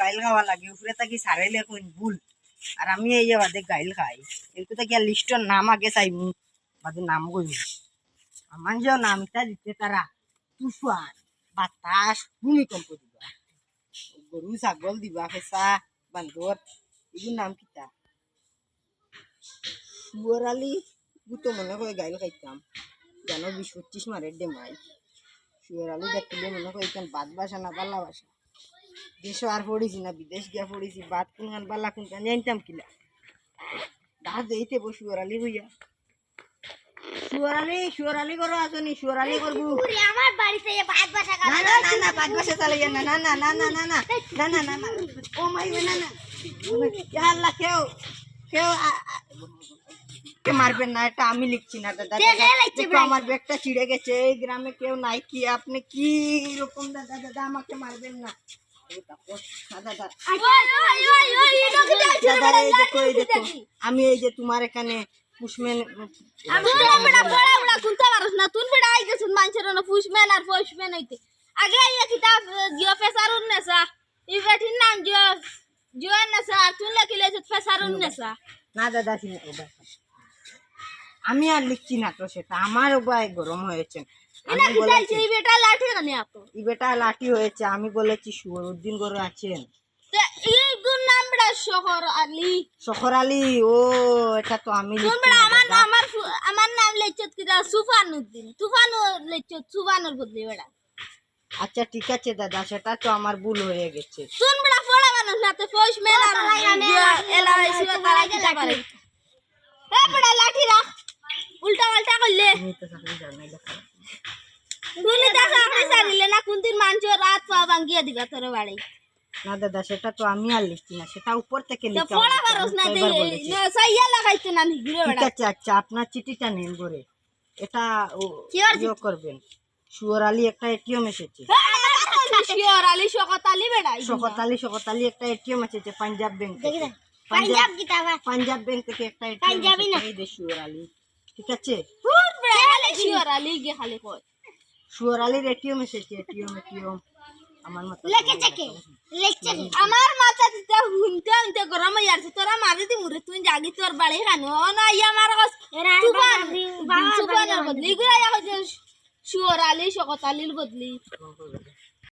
গাইল খাওয়া লাগে? উপরে থাকি সারাইলে কোন ভুল। আর আমি এই বাদে গাইল খাই। আর লিস্টর নাম আগে বাদে নাম কইমু আমার যে নামটা দিতে তারা তুফান বাতাস ভূমিকম্প দিবা। গরু ছাগল, দিবা ফেসা বান্দর এগুলোর নাম কিতা? শুয়ার আলি তো মনে করে গাইল খাইতাম। যেন বিশ পঁচিশ মারের ডেমাই শুয়ার আলু দেখলে মনে করি বাদ বাসা না বাল্লা বাসা দেশও আর পড়েছি না বিদেশ গিয়া পড়েছি বাদ কোনখান বাল্লা কোনখান জানতাম দেইতে বো শুয়ার হইয়া শুয়ার আলি করো আসনি শুয়ার করব আমার বাড়িতে ভাত বাসা না না না না বাদ বাসা চালে না না না না না না না না না না না ও মাই না না আল্লাহ কেউ কেউ আ- আ- কে মারবেন না এটা আমি লিখছি না দাদা আমার ব্যাগটা ছিঁড়ে গেছে এই গ্রামে কেউ নাই কি আপনি কি রকম দাদা দাদা আমাকে মারবেন না लिखी ना तो गरम हो ই বেটা লাঠি হয়েছে আমি বলেছি গরু আছেন। শহর আলি। আলী ও এটা তো আমি আমার আমার আমার নাম লেচত কিতা সুফানুদ্দিন। তুফানু লেচত সুফানুর বদলি বেড়া আচ্ছা ঠিক আছে দাদা সেটা তো আমার ভুল হয়ে গেছে। বেড়া মানুষ না তে ফুসমেন আর এলা সিও তারা কিতা পারে এ বেড়া লাঠি রাখ। উল্টা পাল্টা করলে। তুমি তো চাকরি না দেখা তুমি তা চাকরি চালিলে না কোনদিন মানুষ রাত পা ভাঙ্গিয়ে দিবা তোর বাড়ি। না দাদা সেটা তো আমি আর লিখছি না সেটা উপর থেকে তো লিখা পারস না দে সাইয়া লাগাইতে না ঘুরে বেড়া। আছে আচ্ছা আপনার চিঠিটা নেন করে এটা ইয়ে করবেন। সুয়র আলী একটা এটিএম এসেছে। শিওর আলি শকত আলি বেড়া শকত আলী শকত আলী একটা এটিএম এসেছে পাঞ্জাব ব্যাংক পাঞ্জাব পাঞ্জাব পাঞ্জাব ব্যাংক থেকে একটা এটিএম পাঞ্জাবি না। এই দে সুয়র আলী। ঠিক আছে? আলি গে খালি সুয়র আলীর এটিএম এসেছে এটিএম এটিএম। আমার মাথা লেখেছে কে লেখছে আমার মাথা দিতে হুনতে হুনতে গরম হয়ে যাচ্ছে। তোরা মারি দি মুরে তুই জাগি তোর বাড়ি খানো না ইয়া আমার কস তুফান তুফানের বদলি। গুলা ইয়া কইছে সুয়ার আলী শকত আলীর বদলি।